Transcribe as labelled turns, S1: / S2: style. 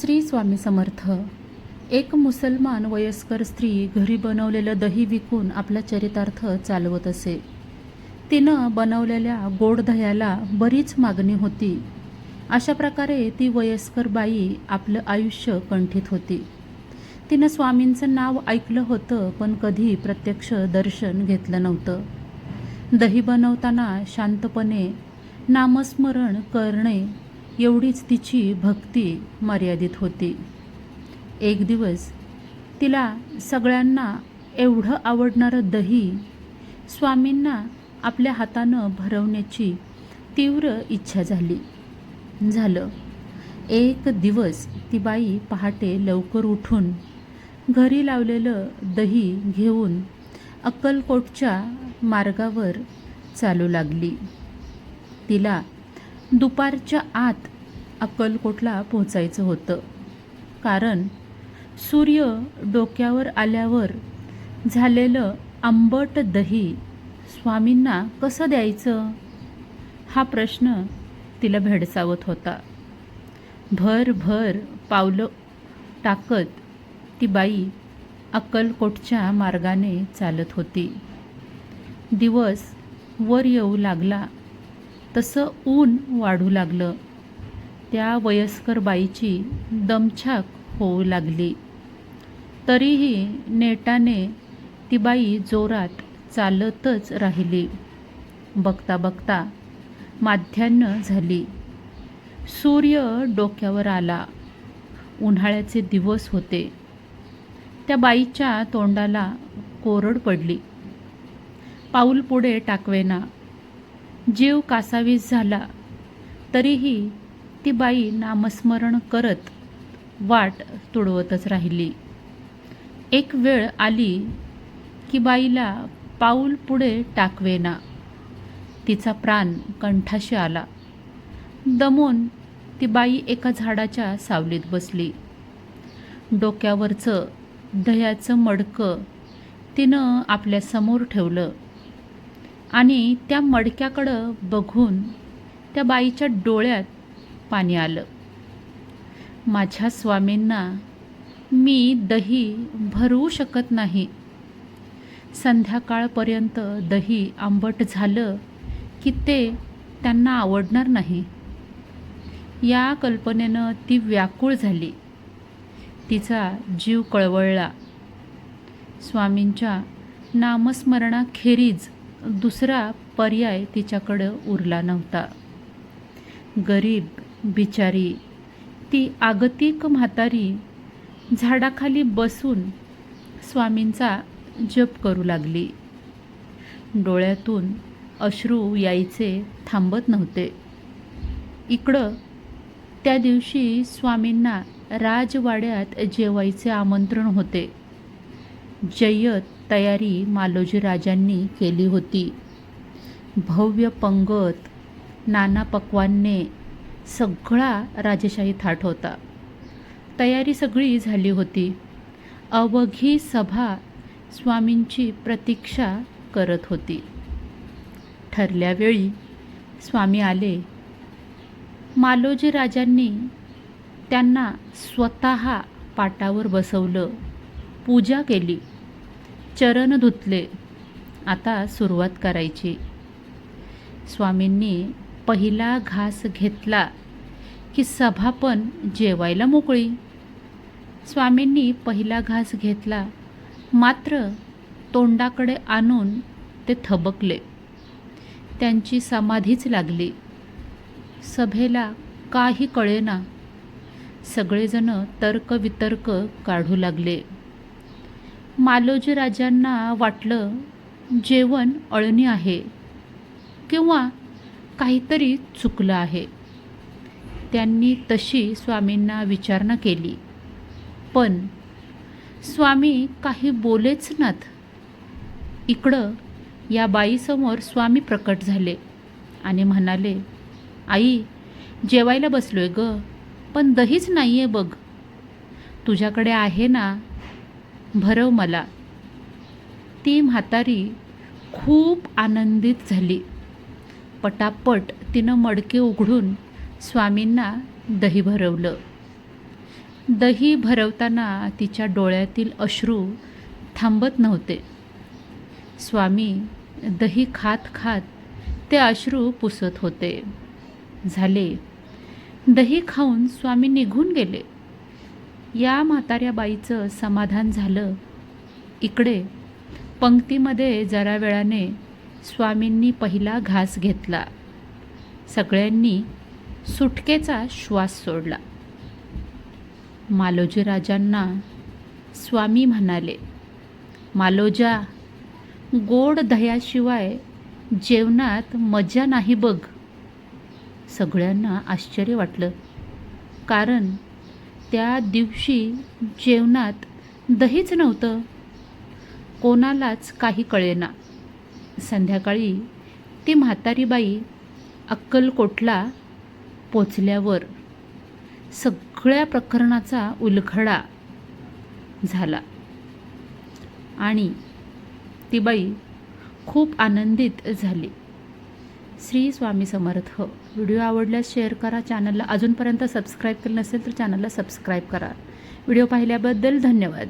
S1: श्री स्वामी समर्थ एक मुसलमान वयस्कर स्त्री घरी बनवलेलं दही विकून आपला चरितार्थ चालवत असे. तिनं बनवलेल्या गोड दह्याला बरीच मागणी होती. अशा प्रकारे ती वयस्कर बाई आपलं आयुष्य कंठीत होती. तिनं स्वामींचं नाव ऐकलं होतं पण कधी प्रत्यक्ष दर्शन घेतलं नव्हतं. दही बनवताना शांतपणे नामस्मरण करणे एवढीच तिची भक्ती मर्यादित होती. एक दिवस तिला सगळ्यांना एवढं आवडणारं दही स्वामींना आपल्या हातानं भरवण्याची तीव्र इच्छा झाली. झालं. एक दिवस ती बाई पहाटे लवकर उठून घरी लावलेलं दही घेऊन अक्कलकोटच्या मार्गावर चालू लागली. तिला दुपारच्या आत अक्कलकोटला पोहोचायचं होतं. कारण सूर्य डोक्यावर आल्यावर झालेलं आंबट दही स्वामींना कसं द्यायचं? हा प्रश्न तिला भेडसावत होता. भर भर पावलं टाकत ती बाई अक्कलकोटच्या मार्गाने चालत होती. दिवस वर येऊ लागला. तसं ऊन वाढू लागलं. त्या वयस्कर बाईची दमछाक होऊ लागली. तरीही नेटाने ती बाई जोरात चालतच राहिली. बघता बघता माध्यान्ह झाली. सूर्य डोक्यावर आला. उन्हाळ्याचे दिवस होते. त्या बाईच्या तोंडाला कोरड पडली. पाऊल पुढे टाकवेना. जीव कासावीस झाला. तरीही ती बाई नामस्मरण करत वाट तुडवतच राहिली. एक वेळ आली की बाईला पाऊल पुढे टाकवेना. तिचा प्राण कंठाशी आला. दमून ती बाई एका झाडाच्या सावलीत बसली. डोक्यावरचं दह्याचं मडकं तिनं आपल्यासमोर ठेवलं आणि त्या मडक्याकडं बघून त्या बाईच्या डोळ्यात पाणी आलं. माझ्या स्वामींना मी दही भरवू शकत नाही. संध्याकाळपर्यंत दही आंबट झालं की ते त्यांना आवडणार नाही. या कल्पनेनं ती व्याकुळ झाली. तिचा जीव कळवळला. स्वामींच्या नामस्मरणाखेरीज दुसरा पर्याय तिच्याकडं उरला नव्हता. गरीब बिचारी. ती आगतिक म्हातारी झाडाखाली बसून स्वामींचा जप करू लागली. डोळ्यातून अश्रू यायचे थांबत नव्हते. इकडं त्या दिवशी स्वामींना राजवाड्यात जेवायचे आमंत्रण होते. जय्यत तयारी मालोजी राजांनी केली होती. भव्य पंगत नाना पक्वांने सगळा राजेशाही थाट होता. तयारी सगळी झाली होती. अवघी सभा स्वामींची प्रतीक्षा करत होती. ठरल्यावेळी स्वामी आले. मालोजी राजांनी त्यांना स्वतः पाटावर बसवलं. पूजा केली. चरण धुतले. आता सुरुवात करायची. स्वामींनी पहिला घास घेतला की सभा पण जेवायला मोकळी. स्वामींनी पहिला घास घेतला मात्र तोंडाकडे आणून ते थबकले. त्यांची समाधीच लागली. सभेला काही कळेना. सगळेजण तर्कवितर्क काढू लागले. मालोजी राजांना वाटलं जेवण अळणी आहे किंवा काहीतरी चुकलं आहे. त्यांनी तशी स्वामींना विचारणा केली. पण स्वामी काही बोलेच नात. इकडं या बाईसमोर स्वामी प्रकट झाले आणि म्हणाले आई जेवायला बसलो आहे ग पण दहीच नाही आहे बघ. तुझ्याकडे आहे ना भरव मला. ती म्हातारी खूप आनंदित झाली. पटापट तिनं मडके उघडून स्वामींना दही भरवलं. दही भरवताना तिच्या डोळ्यातील अश्रू थांबत नव्हते. स्वामी दही खात खात ते अश्रू पुसत होते. झाले. दही खाऊन स्वामी निघून गेले. या म्हाताऱ्या बाईचं समाधान झालं. इकडे पंक्तीमध्ये जरा वेळाने स्वामींनी पहिला घास घेतला. सगळ्यांनी सुटकेचा श्वास सोडला. मालोजी राजांना स्वामी म्हणाले मालोजा गोड दह्याशिवाय जेवणात मजा नाही बघ. सगळ्यांना आश्चर्य वाटलं कारण त्या दिवशी जेवणात दहीच नव्हतं. कोणालाच काही कळेना. संध्याकाळी ती म्हातारी बाई अक्कलकोटला पोचल्यावर सगळ्या प्रकरणाचा उलखडा झाला. आणि ती बाई खूप आनंदित झाली. श्री स्वामी समर्थ व्हिडिओ आवडल्यास शेअर करा. चॅनलला अजूनपर्यंत सबस्क्राईब केलं नसेल तर चॅनलला सबस्क्राईब करा. व्हिडिओ पाहिल्याबद्दल धन्यवाद.